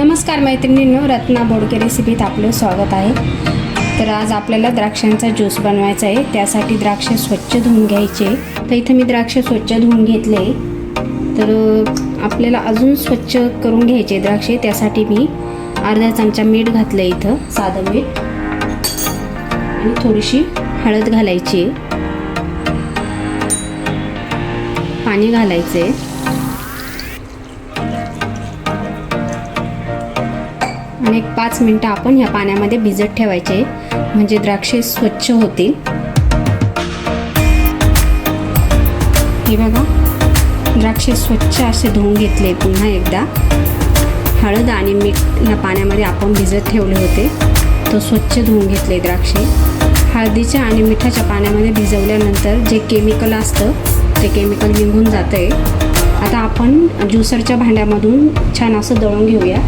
नमस्कार मैत्रिणींनो रत्ना बोडके रेसिपीत आपलं स्वागत आहे. तर आज आपल्याला द्राक्षांचा ज्यूस बनवायचा आहे त्यासाठी द्राक्ष स्वच्छ धुवून घ्यायचे. तर इथं मी द्राक्ष स्वच्छ धुवून घेतले. तर आपल्याला अजून स्वच्छ करून घ्यायचे द्राक्षे त्यासाठी मी अर्धा चमचा मीठ घातलं इथं साधं मीठ. आणि थोडीशी हळद घालायची. पाणी घालायचे आणि एक पाच मिनटं आपण ह्या पाण्यामध्ये भिजत ठेवायचे म्हणजे द्राक्षे स्वच्छ होतील. हे बघा. द्राक्षे स्वच्छ असे धुवून घेतले पुन्हा एकदा. हळद आणि मीठ ह्या पाण्यामध्ये आपण भिजत ठेवले होते. तो स्वच्छ धुवून घेतले द्राक्षे. हळदीच्या आणि मिठाच्या पाण्यामध्ये भिजवल्यानंतर जे केमिकल असतं ते केमिकल निघून जातं आहे आता आपण ज्युसरच्या भांड्यामधून छान असं दळून घेऊया.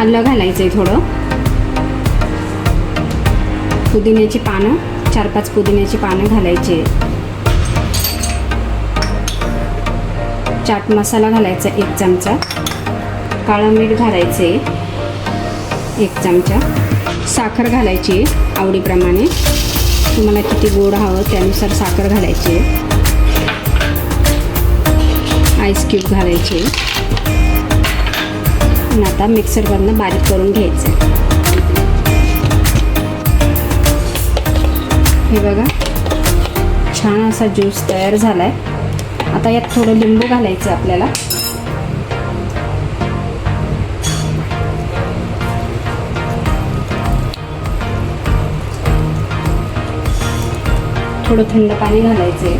आलं घालायचं आहे थोडं. पुदिन्याची पानं चार पाच पुदिन्याची पानं घालायची. चाट मसाला घालायचा एक चमचा. काळं मीठ घालायचे एक चमचा. साखर घालायची आवडीप्रमाणे. तुम्हाला किती गोड हवं त्यानुसार साखर घालायची. आईस क्यूब घालायचे. आपण आता मिक्सरवरनं बारीक करून घ्यायचं. हे बघा छान असा ज्यूस तयार झाला आहे आता यात थोडं लिंबू घालायचं आपल्याला. थोडं थंड पाणी घालायचे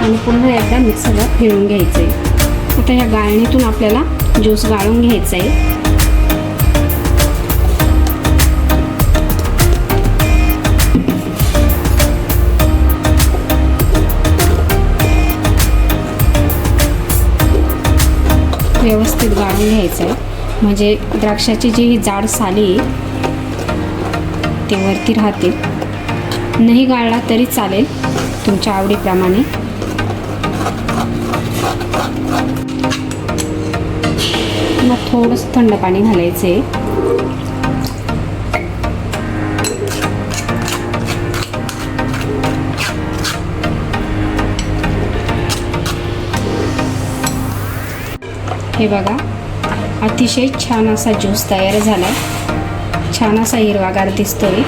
आणि पुन्हा एकदा मिक्सरला फिरून घ्यायचे आता ह्या गाळणीतून आपल्याला ज्यूस गाळून घ्यायचा आहे. व्यवस्थित गाळून घ्यायचं आहे. म्हणजे द्राक्षाची जी ही जाड साली ते वरती राहतील. नाही गाळला तरी चालेल तुमच्या आवडीप्रमाणे. मग थोडंसं थंड पाणी घालायचं. आहे हे बघा अतिशय छान असा ज्यूस तयार झाला आहे छान असा हिरवागार दिसतोय.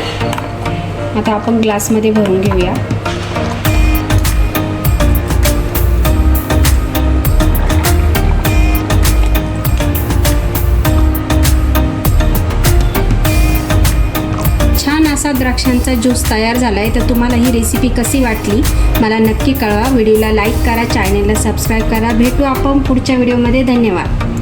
आता आपण ग्लासमध्ये भरून घेऊया. असा द्राक्षांचा ज्यूस तयार झाला आहे तर तुम्हाला ही रेसिपी कशी वाटली? मला नक्की कळवा. व्हिडिओला लाईक करा चॅनेलला सबस्क्राईब करा. भेटू आपण पुढच्या व्हिडिओमध्ये धन्यवाद.